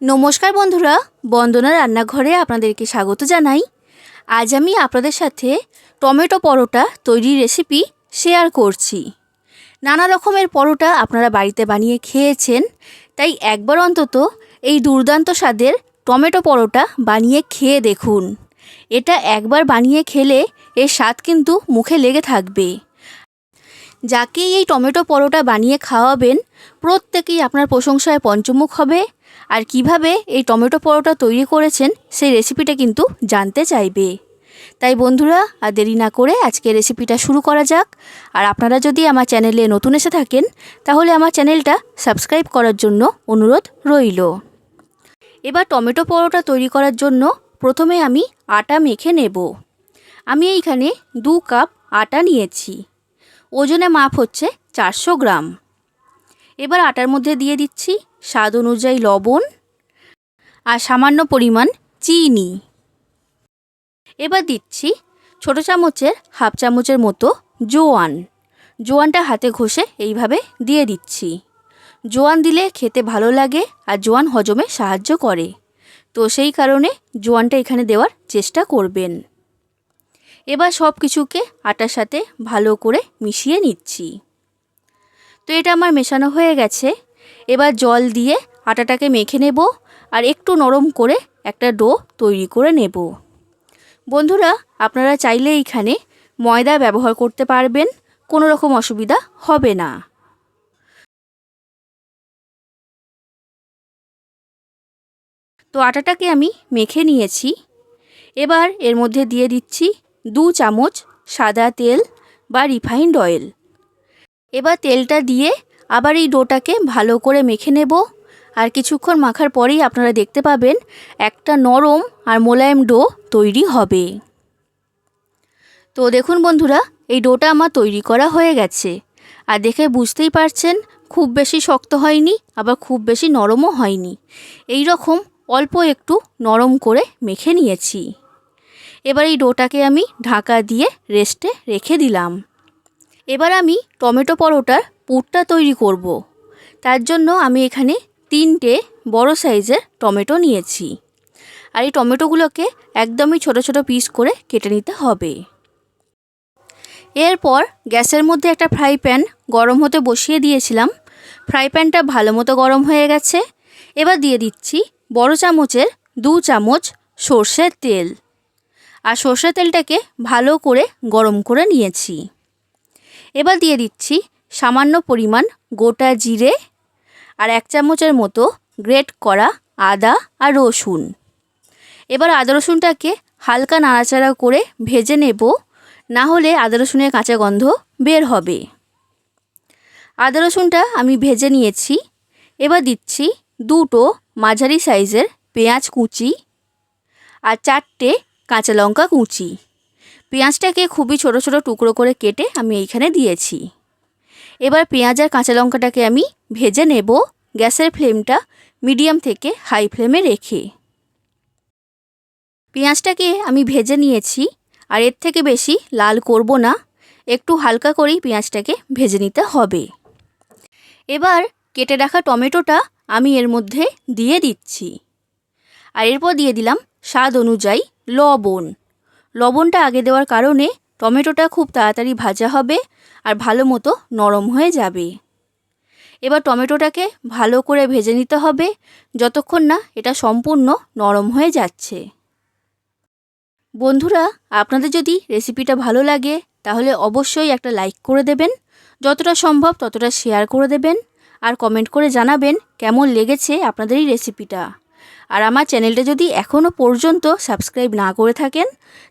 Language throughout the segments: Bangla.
নমস্কার বন্ধুরা, বন্দনা রান্নাঘরে আপনাদেরকে স্বাগত জানাই। আজ আমি আপনাদের সাথে টমেটো পরোটা তৈরির রেসিপি শেয়ার করছি। নানা রকমের পরোটা আপনারা বাড়িতে বানিয়ে খেয়েছেন, তাই একবার অন্তত এই দুর্দান্ত স্বাদের টমেটো পরোটা বানিয়ে খেয়ে দেখুন। এটা একবার বানিয়ে খেলে এর স্বাদ কিন্তু মুখে লেগে থাকবে। যাকেই এই টমেটো পরোটা বানিয়ে খাওয়াবেন, প্রত্যেকেই আপনার প্রশংসায় পঞ্চমুখ হবে আর কীভাবে এই টমেটো পরোটা তৈরি করেছেন সেই রেসিপিটা কিন্তু জানতে চাইবে। তাই বন্ধুরা, আর দেরি না করে আজকে রেসিপিটা শুরু করা যাক। আর আপনারা যদি আমার চ্যানেলে নতুন এসে থাকেন, তাহলে আমার চ্যানেলটা সাবস্ক্রাইব করার জন্য অনুরোধ রইল। এবার টমেটো পরোটা তৈরি করার জন্য প্রথমে আমি আটা মেখে নেব। আমি এইখানে দু কাপ আটা নিয়েছি। ওজনে মাপ হচ্ছে চারশো গ্রাম। এবার আটার মধ্যে দিয়ে দিচ্ছি স্বাদ অনুযায়ী লবণ আর সামান্য পরিমাণ চিনি। এবার দিচ্ছি ছোট চামচের হাফ চামচের মতো জোয়ান। জোয়ানটা হাতে ঘষে এইভাবে দিয়ে দিচ্ছি। জোয়ান দিলে খেতে ভালো লাগে আর জোয়ান হজমে সাহায্য করে। তো সেই কারণে জোয়ানটা এখানে দেওয়ার চেষ্টা করবেন। এবার সব কিছুকে আটার সাথে ভালো করে মিশিয়ে নিচ্ছি। তো এটা আমার মেশানো হয়ে গেছে। এবার জল দিয়ে আটাটাকে মেখে নেব আর একটু নরম করে একটা ডো তৈরি করে নেব। বন্ধুরা, আপনারা চাইলে এইখানে ময়দা ব্যবহার করতে পারবেন, কোনো রকম অসুবিধা হবে না। তো আটাটাকে আমি মেখে নিয়েছি। এবার এর মধ্যে দিয়ে দিচ্ছি দু চামচ সাদা তেল বা রিফাইন্ড অয়েল। এবার তেলটা দিয়ে আবার এই ডোটাকে ভালো করে মেখে নেব। আর কিছুক্ষণ মাখার পরেই আপনারা দেখতে পাবেন একটা নরম আর মোলায়েম ডো তৈরি হবে। তো দেখুন বন্ধুরা, এই ডোটা আমার তৈরি করা হয়ে গেছে। আর দেখে বুঝতেই পারছেন, খুব বেশি শক্ত হয়নি, আবার খুব বেশি নরমও হয়নি। এই রকম অল্প একটু নরম করে মেখে নিয়েছি। এবার এই ডোটাকে আমি ঢাকা দিয়ে রেস্টে রেখে দিলাম। এবার আমি টমেটো পরোটার পুরটা তৈরি করব। তার জন্য আমি এখানে তিনটে বড় সাইজের টমেটো নিয়েছি। আর এই টমেটোগুলোকে একদমই ছোট ছোট পিস করে কেটে নিতে হবে। এরপর গ্যাসের মধ্যে একটা ফ্রাই প্যান গরম হতে বসিয়ে দিয়েছিলাম। ফ্রাই প্যানটা ভালো মতো গরম হয়ে গেছে। এবার দিয়ে দিচ্ছি বড় চামচের দু চামচ সর্ষের তেল। আর সর্ষের তেলটাকে ভালো করে গরম করে নিয়েছি। এবার দিয়ে দিচ্ছি সামান্য পরিমাণ গোটা জিরে আর এক চামচের মতো গ্রেট করা আদা আর রসুন। এবার আদা রসুনটাকে হালকা নাড়াচাড়া করে ভেজে নেব, না হলে আদা রসুনের কাঁচা গন্ধ বের হবে। আদা রসুনটা আমি ভেজে নিয়েছি, এবার দিচ্ছি দুটো মাঝারি সাইজের পেঁয়াজ কুচি আর চারটে কাঁচা লঙ্কা কুচি। পেঁয়াজটাকে খুবই ছোট ছোট টুকরো করে কেটে আমি এইখানে দিয়েছি। এবার পেঁয়াজ আর কাঁচা লঙ্কাটাকে আমি ভেজে নেব গ্যাসের ফ্লেমটা মিডিয়াম থেকে হাই ফ্লেমে রেখে। পেঁয়াজটাকে আমি ভেজে নিয়েছি আর এর থেকে বেশি লাল করব না, একটু হালকা করেই পেঁয়াজটাকে ভেজে নিতে হবে। এবার কেটে রাখা টমেটোটা আমি এর মধ্যে দিয়ে দিচ্ছি। আর এরপর দিয়ে দিলাম স্বাদ অনুযায়ী লবণ। লবণটা আগে দেওয়ার কারণে টমেটোটা খুব তাড়াতাড়ি ভাজা হবে আর ভালো মতো নরম হয়ে যাবে। এবার টমেটোটাকে ভালো করে ভেজে নিতে হবে যতক্ষণ না এটা সম্পূর্ণ নরম হয়ে যাচ্ছে। বন্ধুরা, আপনাদের যদি রেসিপিটা ভালো লাগে, তাহলে অবশ্যই একটা লাইক করে দেবেন, যতটা সম্ভব ততটা শেয়ার করে দেবেন, আর কমেন্ট করে জানাবেন কেমন লেগেছে আপনাদের এই রেসিপিটা। আর আমার চ্যানেলটা যদি এখনও পর্যন্ত সাবস্ক্রাইব না করে থাকেন,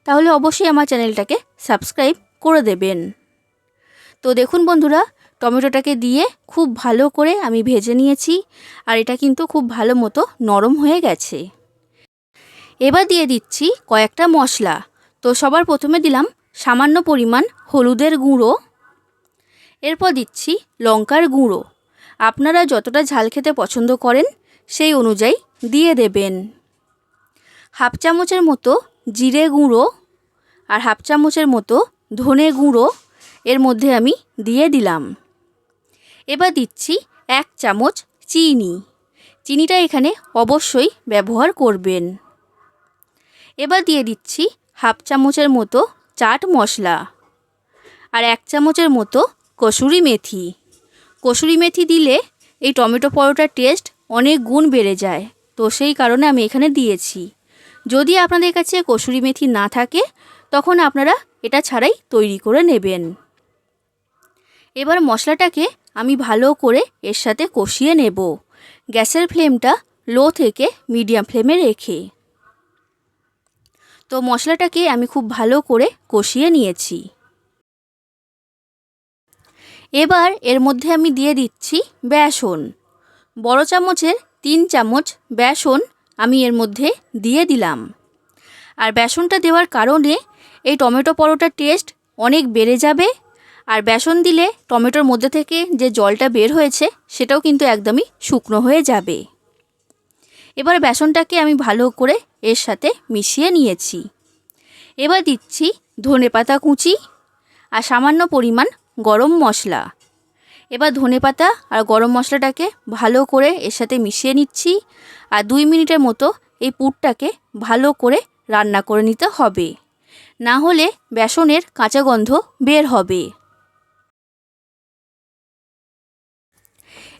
তাহলে অবশ্যই আমার চ্যানেলটাকে সাবস্ক্রাইব করে দেবেন। তো দেখুন বন্ধুরা, টমেটোটাকে দিয়ে খুব ভালো করে আমি ভেজে নিয়েছি, আর এটা কিন্তু খুব ভালো মতো নরম হয়ে গেছে। এবার দিয়ে দিচ্ছি কয়েকটা মশলা। তো সবার প্রথমে দিলাম সামান্য পরিমাণ হলুদের গুঁড়ো। এরপর দিচ্ছি লঙ্কার গুঁড়ো। আপনারা যতটা ঝাল খেতে পছন্দ করেন, সেই অনুযায়ী দিয়ে দেবেন। হাফ চামচের মতো জিরে গুঁড়ো আর হাফ চামচের মতো ধনে গুঁড়ো এর মধ্যে আমি দিয়ে দিলাম। এবার দিচ্ছি এক চামচ চিনি। চিনিটা এখানে অবশ্যই ব্যবহার করবেন। এবার দিয়ে দিচ্ছি হাফ চামচের মতো চাট মশলা আর এক চামচের মতো কসুরি মেথি। কসুরি মেথি দিলে এই টমেটো পরোটার টেস্ট অনেক গুণ বেড়ে যায়। তো সেই কারণে আমি এখানে দিয়েছি। যদি আপনাদের কাছে কসুরি মেথি না থাকে, তখন আপনারা এটা ছাড়াই তৈরি করে নেবেন। এবার মশলাটাকে আমি ভালো করে এর সাথে কষিয়ে নেব। গ্যাসের ফ্লেমটা লো থেকে মিডিয়াম ফ্লেমে রেখে। তো মশলাটাকে আমি খুব ভালো করে কষিয়ে নিয়েছি। এবার এর মধ্যে আমি দিয়ে দিচ্ছি বেসন। বড় চামচের তিন চামচ বেসন আমি এর মধ্যে দিয়ে দিলাম। আর বেসনটা দেওয়ার কারণে এই টমেটো পরোটার টেস্ট অনেক বেড়ে যাবে। আর বেসন দিলে টমেটোর মধ্যে থেকে যে জলটা বের হয়েছে সেটাও কিন্তু একদমই শুকনো হয়ে যাবে। এবার বেসনটাকে আমি ভালো করে এর সাথে মিশিয়ে নিয়েছি। এবার দিচ্ছি ধনে পাতা কুচি আর সামান্য পরিমাণ গরম মশলা। এবার ধনে পাতা আর গরম মশলাটাকে ভালো করে এর সাথে মিশিয়ে নিচ্ছি আর দুই মিনিটের মতো এই পুরটাকে ভালো করে রান্না করে নিতে হবে। না হলে বেসনের কাঁচা গন্ধ বের হবে।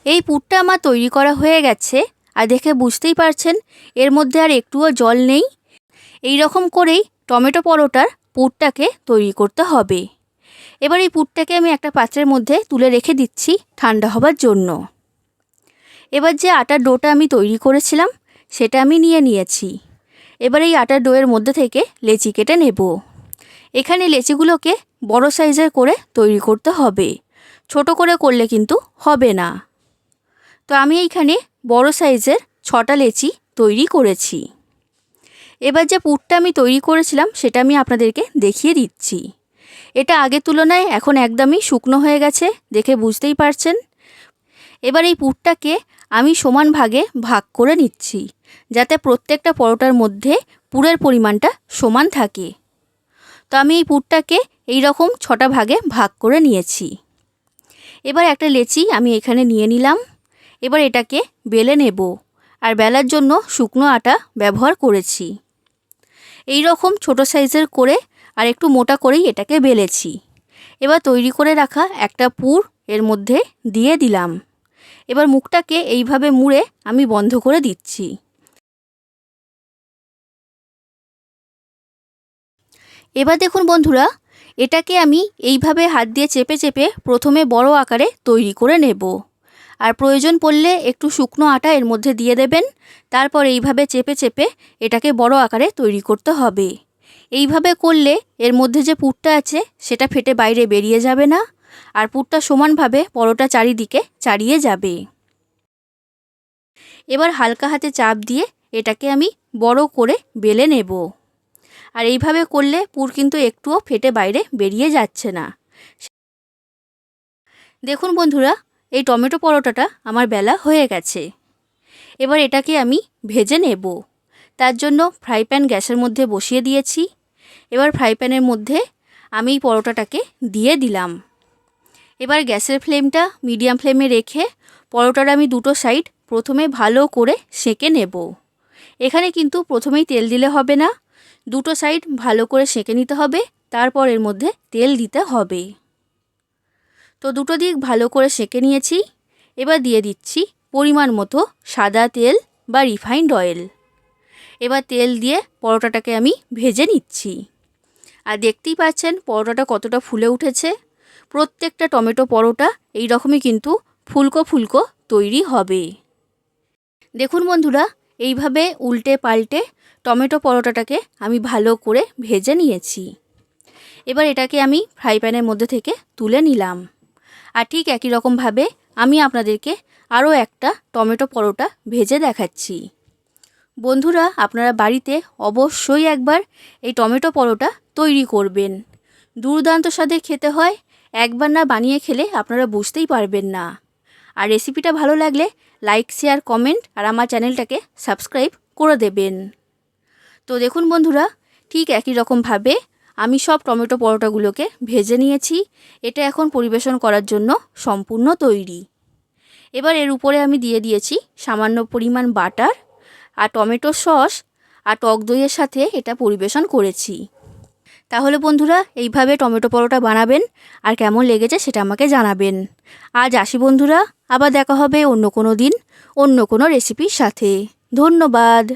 এই পুরটা আমার তৈরি করা হয়ে গেছে আর দেখে বুঝতেই পারছেন এর মধ্যে আর একটুও জল নেই। এই রকম করেই টমেটো পরোটার পুরটাকে তৈরি করতে হবে। এবার এই পুরটাকে আমি একটা পাত্রের মধ্যে তুলে রেখে দিচ্ছি ঠান্ডা হবার জন্য। এবার যে আটার ডোটা আমি তৈরি করেছিলাম, সেটা আমি নিয়ে নিয়েছি। এবার এই আটার ডোয়ের মধ্যে থেকে লেচি কেটে নেব। এখানে লেচিগুলোকে বড় সাইজের করে তৈরি করতে হবে। ছোট করে করলে কিন্তু হবে না। তো আমি এইখানে বড় সাইজের ছটা লেচি তৈরি করেছি। এবার যে পুরটা আমি তৈরি করেছিলাম, সেটা আমি আপনাদেরকে দেখিয়ে দিচ্ছি। এটা আগের তুলনায় এখন একদমই শুকনো হয়ে গেছে, দেখে বুঝতেই পারছেন। এবার এই পুরটাকে আমি সমান ভাগে ভাগ করে নিচ্ছি, যাতে প্রত্যেকটা পরোটার মধ্যে পুরের পরিমাণটা সমান থাকে। তো আমি এই পুরটাকে এই রকম ছটা ভাগে ভাগ করে নিয়েছি। এবার একটা লেচি আমি এখানে নিয়ে নিলাম। এবার এটাকে বেলে নেব আর বেলার জন্য শুকনো আটা ব্যবহার করেছি। এই রকম ছোটো সাইজের করে আর একটু মোটা করেই এটাকে বেলেছি। এবার তৈরি করে রাখা একটা পুর এর মধ্যে দিয়ে দিলাম। এবার মুখটাকে এইভাবে মুড়ে আমি বন্ধ করে দিচ্ছি। এবার দেখুন বন্ধুরা, এটাকে আমি এইভাবে হাত দিয়ে চেপে চেপে প্রথমে বড় আকারে তৈরি করে নেব। আর প্রয়োজন পড়লে একটু শুকনো আটা এর মধ্যে দিয়ে দেবেন। তারপর এইভাবে চেপে চেপে এটাকে বড় আকারে তৈরি করতে হবে। এইভাবে করলে এর মধ্যে যে পুরটা আছে, সেটা ফেটে বাইরে বেরিয়ে যাবে না। আর পুরটা সমানভাবে পরোটা চারিদিকে চারিয়ে যাবে। এবার হালকা হাতে চাপ দিয়ে এটাকে আমি বড় করে বেলে নেব। আর এইভাবে করলে পুর কিন্তু একটুও ফেটে বাইরে বেরিয়ে যাচ্ছে না। দেখুন বন্ধুরা, এই টমেটো পরোটাটা আমার বেলা হয়ে গেছে। এবার এটাকে আমি ভেজে নেব। তার জন্য ফ্রাই প্যান গ্যাসের মধ্যে বসিয়ে দিয়েছি। এবার ফ্রাই প্যানের মধ্যে আমি এই পরোটাটাকে দিয়ে দিলাম। এবার গ্যাসের ফ্লেমটা মিডিয়াম ফ্লেমে রেখে পরোটার আমি দুটো সাইড প্রথমে ভালো করে সেঁকে নেব। এখানে কিন্তু প্রথমেই তেল দিলে হবে না, দুটো সাইড ভালো করে সেঁকে নিতে হবে, তারপর এর মধ্যে তেল দিতে হবে। তো দুটো দিক ভালো করে সেঁকে নিয়েছি, এবার দিয়ে দিচ্ছি পরিমাণ মতো সাদা তেল বা রিফাইন্ড অয়েল এবার তেল দিয়ে পরোটাটাকে আমি ভেজে নিচ্ছি। আর দেখতেই পাচ্ছেন পরোটাটা কতটা ফুলে উঠেছে। প্রত্যেকটা টমেটো পরোটা এই রকমই কিন্তু ফুলকো ফুলকো তৈরি হবে। দেখুন বন্ধুরা, এইভাবে উল্টে পাল্টে টমেটো পরোটাটাকে আমি ভালো করে ভেজে নিয়েছি। এবার এটাকে আমি ফ্রাই প্যানের মধ্যে থেকে তুলে নিলাম। আর ঠিক একই রকমভাবে আমি আপনাদেরকে আরও একটা টমেটো পরোটা ভেজে দেখাচ্ছি। বন্ধুরা, আপনারা বাড়িতে অবশ্যই একবার এই টমেটো পরোটা তৈরি করবেন। দুর্দান্ত স্বাদে খেতে হয়, একবার না বানিয়ে খেলে আপনারা বুঝতেই পারবেন না। আর রেসিপিটা ভালো লাগলে লাইক, শেয়ার, কমেন্ট আর আমার চ্যানেলটাকে সাবস্ক্রাইব করে দেবেন। তো দেখুন বন্ধুরা, ঠিক একই রকমভাবে আমি সব টমেটো পরোটাগুলোকে ভেজে নিয়েছি। এটা এখন পরিবেশন করার জন্য সম্পূর্ণ তৈরি। এবার এর উপরে আমি দিয়ে দিয়েছি সামান্য পরিমাণ বাটার। আর টমেটো সস আর টক দইয়ের সাথে এটা পরিবেশন করেছি। তাহলে বন্ধুরা, এইভাবে টমেটো পরোটা বানাবেন আর কেমন লেগেছে সেটা আমাকে জানাবেন। আজ আসি বন্ধুরা, আবার দেখা হবে অন্য কোনো দিন, অন্য কোনো রেসিপির সাথে। ধন্যবাদ।